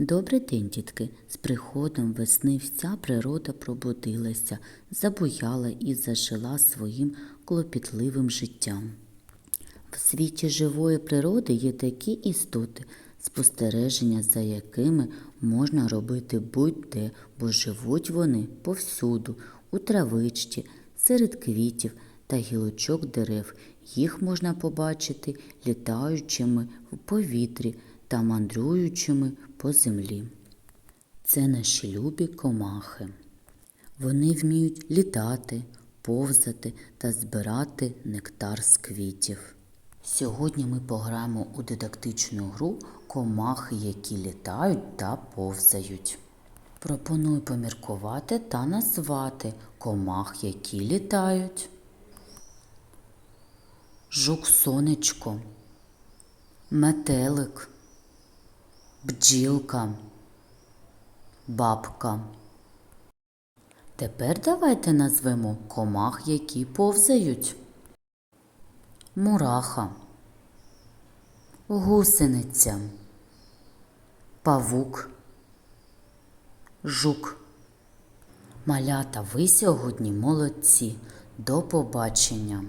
Добрий день, дітки! З приходом весни вся природа пробудилася, забуяла і зажила своїм клопітливим життям. В світі живої природи є такі істоти, спостереження за якими можна робити будь-де, бо живуть вони повсюду, у травичці, серед квітів та гілочок дерев. Їх можна побачити літаючими в повітрі та мандруючими по землі. Це наші любі комахи. Вони вміють літати, повзати та збирати нектар з квітів. Сьогодні ми пограємо у дидактичну гру комахи, які літають та повзають. Пропоную поміркувати та назвати комах, які літають. Жук сонечко, метелик, бджілка, бабка. Тепер давайте назвемо комах, які повзають. Мураха, гусениця, павук, жук. Малята, ви сьогодні молодці. До побачення!